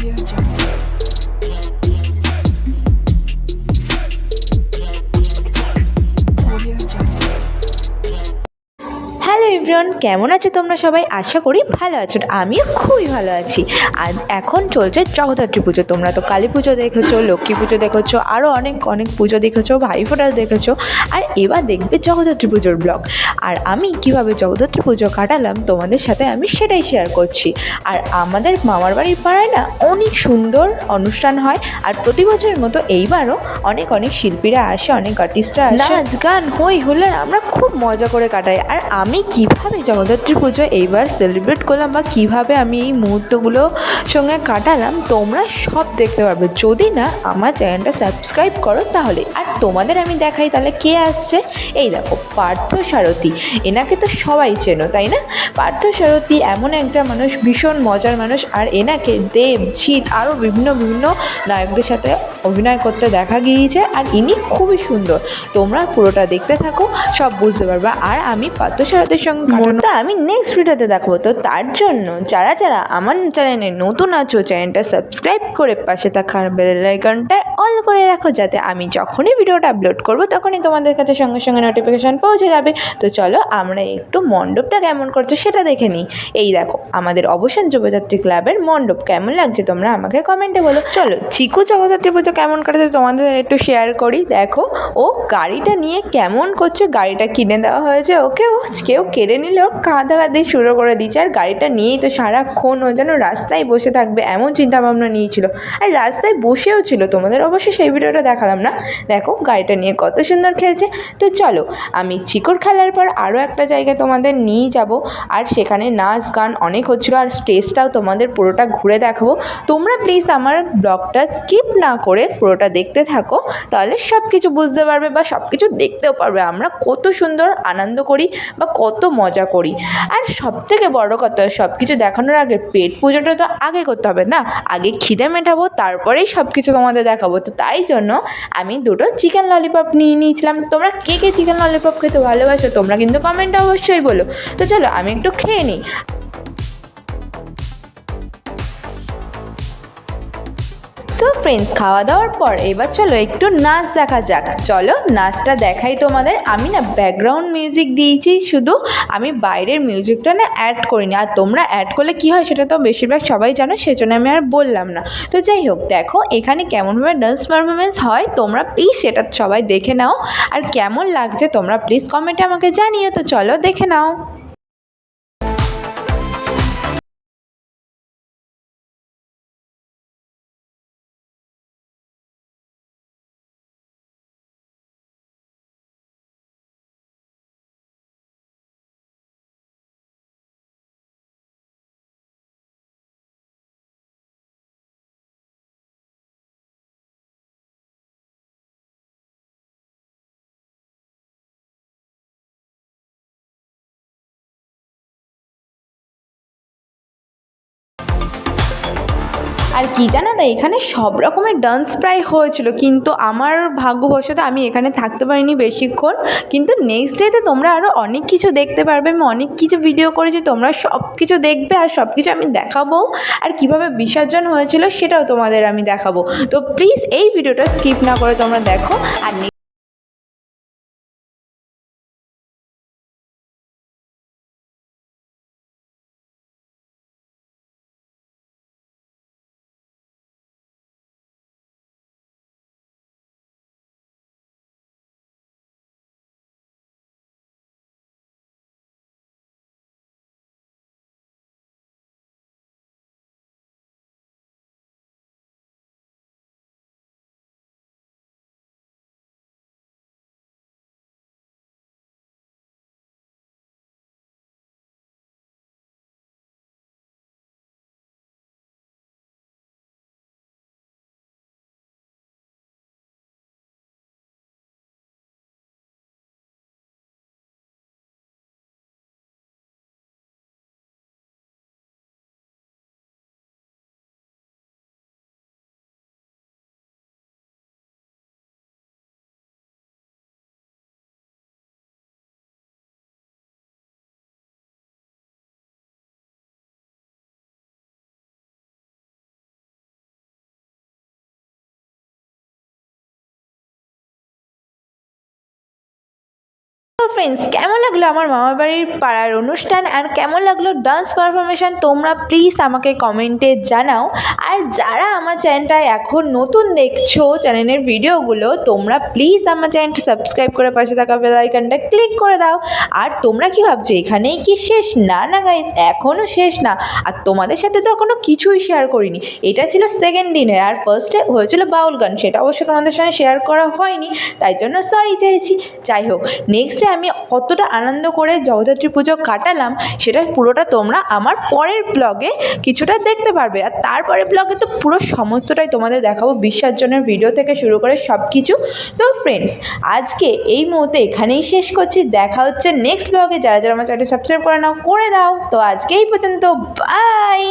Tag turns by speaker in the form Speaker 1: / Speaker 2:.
Speaker 1: Audio Jungle.
Speaker 2: Everyone কেমন আছো তোমরা সবাই? আশা করি ভালো আছো। আমিও খুবই ভালো আছি। আজ এখন চলছে জগদ্ধাত্রী পুজো। তোমরা তো কালী পুজো দেখেছ, লক্ষ্মী পুজো দেখেছ আরও অনেক অনেক পুজো দেখেছ, ভাই ফোঁটা দেখেছ। আর এবার দেখবে জগদ্ধাত্রী পুজোর ব্লগ। আর আমি কীভাবে জগদ্ধাত্রী পুজো কাটালাম, তোমাদের সাথে আমি সেটাই শেয়ার করছি। আর আমাদের মামার বাড়ির পাড়ায় না অনেক সুন্দর অনুষ্ঠান হয়। আর প্রতি বছরের মতো এইবারও অনেক অনেক শিল্পীরা আসে, অনেক আর্টিস্টরা আসে। নাচ, গান, হই হুল্লোড় আমরা খুব মজা করে কাটাই। আর আমি কীভাবে জগদ্ধাত্রী পুজো এইবার সেলিব্রেট করলাম বা কীভাবে আমি এই মুহূর্তগুলো সঙ্গে কাটালাম, তোমরা সব দেখতে পারবে। যদি না, আমার চ্যানেলটা সাবস্ক্রাইব করো তাহলে। আর তোমাদের আমি দেখাই তাহলে কে আসছে? এই দেখো, পার্থ সারথী। এনাকে তো সবাই চেনো, তাই না? পার্থ সারথী এমন একটা মানুষ, ভীষণ মজার মানুষ, আর এনাকে দেব জিৎ আরও বিভিন্ন বিভিন্ন নায়কদের সাথে অভিনয় করতে দেখা গিয়েছে, আর ইনি খুবই সুন্দর। তোমরা পুরোটা দেখতে থাকো, সব বুঝতে পারবে। আর আমি পার্থ সারথীর সঙ্গে কাটানোটা আমি নেক্সট ভিডিওতে দেখাবো। তো তার জন্য যারা যারা আমার চ্যানেলে নতুন আছো চ্যানেলটা সাবস্ক্রাইব করে পাশে থাকা বেল আইকনটা অল করে রাখো যাতে আমি যখনই ভিডিওটা আপলোড করব তখনই তোমাদের কাছে সঙ্গে সঙ্গে নোটিফিকেশান পৌঁছে যাবে। তো চলো আমরা একটু মণ্ডপটা কেমন করছে সেটা দেখে নিই। এই দেখো আমাদের অবসান যুবযাত্রী ক্লাবের মণ্ডপ কেমন লাগছে তোমরা আমাকে কমেন্টে বলো। চলো চিকু জগদ্ধাত্রী পুজো কেমন কাটছে তোমাদের একটু শেয়ার করি। দেখো ও গাড়িটা নিয়ে কেমন করছে গাড়িটা কিনে দেওয়া হয়েছে ওকে ও কেউ কেড়ে নিলেও কাঁদাকাঁদি শুরু করে দিচ্ছে আর গাড়িটা নিয়েই তো সারাক্ষণ ও যেন রাস্তায় বসে থাকবে এমন চিন্তাভাবনা নিয়েছিল। আর রাস্তায় বসেও ছিল, তোমাদের অবশ্যই সেই ভিডিওটা দেখালাম না। দেখো, গাড়িটা নিয়ে কত সুন্দর খেলছে। তো চলো, আমি চিকর খেলার পর আরও একটা জায়গায় তোমাদের নিয়ে যাব। আর সেখানে নাচ, গান অনেক হচ্ছিল। আর স্টেজটাও তোমাদের পুরোটা ঘুরে দেখাবো। তোমরা প্লিজ আমার ব্লগটা স্কিপ না করে পুরোটা দেখতে থাকো। তাহলে সব কিছু বুঝতে পারবে বা সব কিছু দেখতেও পারবে। আমরা কত সুন্দর আনন্দ করি বা কত মজা করি। আর সব থেকে বড় কথা সব কিছু দেখানোর আগে পেট পুজোটা তো আগে করতে হবে না? আগে খিদে মেটাবো, তারপরেই সব কিছু তোমাদের দেখাবো। তো তাই জন্য আমি দুটো চিকেন ললিপপ নিয়ে নিয়েছিলাম। তোমরা কে কে চিকেন ললিপপ খেতে ভালোবাসো, তোমরা কিন্তু কমেন্টে অবশ্যই বলো। তো চলো, আমি একটু খেয়ে নিই। সো ফ্রেন্ডস খাওয়া দাওয়ার পর এবার চলো একটু নাচ দেখা যাক। চলো, নাচটা দেখাই তোমাদের। আমি না ব্যাকগ্রাউন্ড মিউজিক দিয়েছি, শুধু আমি বাইরের মিউজিকটা না অ্যাড করিনি। আর তোমরা অ্যাড করলে কী হয় সেটা তো বেশিরভাগ সবাই জানো, সেজন্য আমি আর বললাম না। তো যাই হোক, দেখো, এখানে কেমনভাবে ডান্স পারফরমেন্স হয়, তোমরা প্লিজ সেটা সবাই দেখে নাও। আর কেমন লাগছে তোমরা প্লিজ কমেন্টে আমাকে জানিও। তো চলো, দেখে নাও। আর কি জানো তো এখানে সব রকমের ডান্স প্রায় হয়েছিল, কিন্তু আমার ভাগ্যবশত আমি এখানে থাকতে পারিনি বেশিক্ষণ। কিন্তু নেক্সট ডেতে তোমরা আরও অনেক কিছু দেখতে পারবে, আমি অনেক কিছু ভিডিও করেছি, তোমরা সব কিছু দেখবে আর সব কিছু আমি দেখাবো। আর কীভাবে বিসর্জন হয়েছিল সেটাও তোমাদের আমি দেখাবো। তো প্লিজ এই ভিডিওটা স্কিপ না করে তোমরা দেখো। আর ফ্রেন্ডস কেমন লাগল আমার মামার বাড়ির পাড়ার অনুষ্ঠান? আর কেমন লাগল ডান্স পারফরমেশন তোমরা প্লিজ আমাকে কমেন্টে জানাও। আর যারা আমার চ্যানেলটা এখন নতুন দেখছ চ্যানেলের ভিডিওগুলো, তোমরা প্লিজ আমার চ্যানেলটা সাবস্ক্রাইব করে পাশে থাকা বেল আইকনটা ক্লিক করে দাও। আর তোমরা কি ভাবছ, এখানেই কি শেষ? না না গাইজ এখনও শেষ না। আর তোমাদের সাথে তো এখনও কিছুই শেয়ার করিনি। এটা ছিল সেকেন্ড দিনের, আর ফার্স্টে হয়েছিল বাউল গান। সেটা অবশ্য তোমাদের সঙ্গে শেয়ার করা হয়নি, তাই জন্য সরি চাইছি। যাই হোক নেক্সটে আমি কতটা আনন্দ করে জগদ্ধাত্রী পুজো কাটালাম, সেটা পুরোটা তোমরা আমার পরের ব্লগে কিছুটা দেখতে পারবে। আর তারপরের ব্লগে তো পুরো সমস্তটাই তোমাদের দেখাবো বিসর্জনের ভিডিও থেকে শুরু করে সব কিছু তো ফ্রেন্ডস আজকে এই মুহূর্তে এখানেই শেষ করছি। দেখা হচ্ছে নেক্সট ব্লগে যারা যারা আমার চ্যানেলটি সাবস্ক্রাইব করে নাও, করে দাও। তো আজকে এই পর্যন্ত বাই